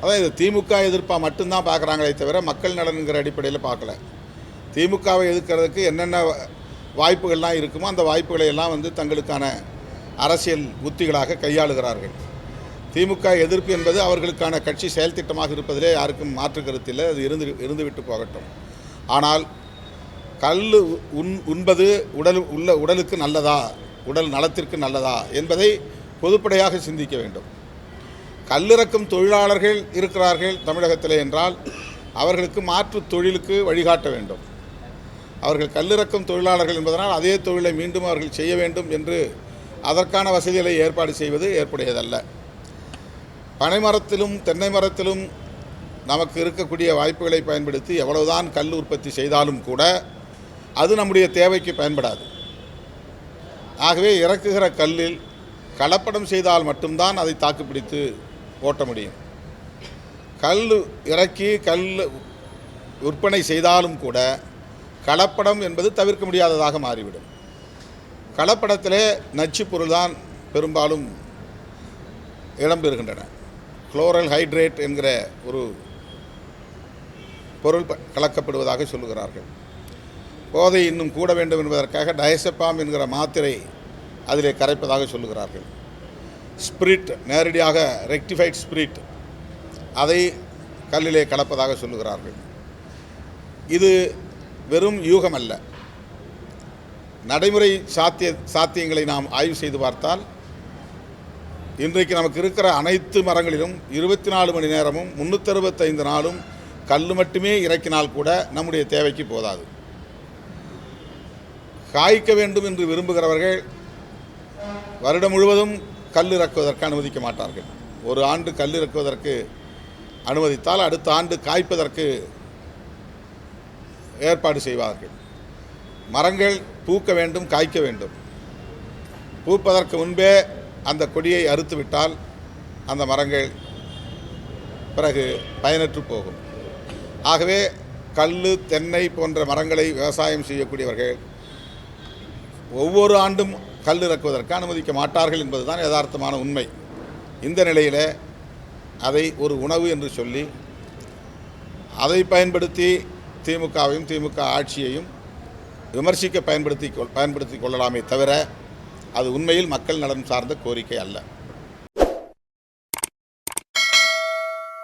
அதான் இது திமுக எதிர்ப்பாக மட்டும்தான் பார்க்குறாங்களே தவிர மக்கள் நலனுங்கிற அடிப்படையில் பார்க்கல. திமுகவை எதிர்க்கிறதுக்கு என்னென்ன வாய்ப்புகள்லாம் இருக்குமோ அந்த வாய்ப்புகளை எல்லாம் வந்து தங்களுக்கான அரசியல் உத்திகளாக கையாளுகிறார்கள். திமுக எதிர்ப்பு என்பது அவர்களுக்கான கட்சி செயல் திட்டமாக இருப்பதிலே யாருக்கும் மாற்று கருத்து அது இருந்து இருந்துவிட்டு போகட்டும். ஆனால் கல் உண் உண்பது உடல் உள்ள உடலுக்கு நல்லதா உடல் நலத்திற்கு நல்லதா என்பதை பொதுப்படையாக சிந்திக்க வேண்டும். கல்லிறக்கும் தொழிலாளர்கள் இருக்கிறார்கள் தமிழகத்திலே என்றால் அவர்களுக்கு மாற்று தொழிலுக்கு வழிகாட்ட வேண்டும். அவர்கள் கல்லிறக்கும் தொழிலாளர்கள் என்பதனால் அதே தொழிலை மீண்டும் அவர்கள் செய்ய வேண்டும் என்று அதற்கான வசதிகளை ஏற்பாடு செய்வது ஏற்புடையதல்ல. பனைமரத்திலும் தென்னை மரத்திலும் நமக்கு இருக்கக்கூடிய வாய்ப்புகளை பயன்படுத்தி எவ்வளவுதான் கல் உற்பத்தி செய்தாலும் கூட அது நம்முடைய தேவைக்கு பயன்படாது. ஆகவே இறக்குகிற கல்லில் கலப்படம் செய்தால் மட்டும்தான் அதை தாக்குப்பிடித்து ஓட்ட முடியும். கல் இறக்கி கல் விற்பனை செய்தாலும் கூட கலப்படம் என்பது தவிர்க்க முடியாததாக மாறிவிடும். கலப்படத்திலே நச்சு பொருள்தான் பெரும்பாலும் இடம்பெறுகின்றன குளோரல் ஹைட்ரேட் என்கிற ஒரு பொருள் ப- கலக்கப்படுவதாக சொல்லுகிறார்கள். போதை இன்னும் கூட வேண்டும் என்பதற்காக டயசெப்பாம் என்கிற மாத்திரை அதிலே கரைப்பதாக சொல்லுகிறார்கள். ஸ்பிரிட் நேரடியாக ரெக்டிஃபைட் ஸ்பிரிட் அதை கல்லிலே கலப்பதாக சொல்லுகிறார்கள். இது வெறும் யூகம் அல்ல நடைமுறை சாத்திய சாத்தியங்களை நாம் ஆய்வு செய்து பார்த்தால் இன்றைக்கு நமக்கு இருக்கிற அனைத்து மரங்களிலும் இருபத்தி நாலு மணி நேரமும் முந்நூற்றறுபத்தைந்து நாளும் கல் மட்டுமே இறக்கினால் கூட நம்முடைய தேவைக்கு போதாது. காய்க்க வேண்டும் என்று விரும்புகிறவர்கள் வருடம் முழுவதும் கல் இறக்குவதற்கு அனுமதிக்க மாட்டார்கள். ஒரு ஆண்டு கல் இறக்குவதற்கு அனுமதித்தால் அடுத்த ஆண்டு காய்ப்பதற்கு ஏற்பாடு செய்வார்கள். மரங்கள் பூக்க வேண்டும் காய்க்க வேண்டும். பூப்பதற்கு முன்பே அந்த கொடியை அறுத்துவிட்டால் அந்த மரங்கள் பிறகு பயனற்று போகும். ஆகவே கல் தென்னை போன்ற மரங்களை விவசாயம் செய்யக்கூடியவர்கள் ஒவ்வொரு ஆண்டும் கல் இறக்குவதற்கு அனுமதிக்க மாட்டார்கள் என்பதுதான் யதார்த்தமான உண்மை. இந்த நிலையில் அதை ஒரு உணவு என்று சொல்லி அதை பயன்படுத்தி திமுகவையும் திமுக ஆட்சியையும் விமர்சிக்க பயன்படுத்தி கொள் பயன்படுத்தி கொள்ளலாமே தவிர அது உண்மையில் மக்கள் நலன் சார்ந்த கோரிக்கை அல்ல.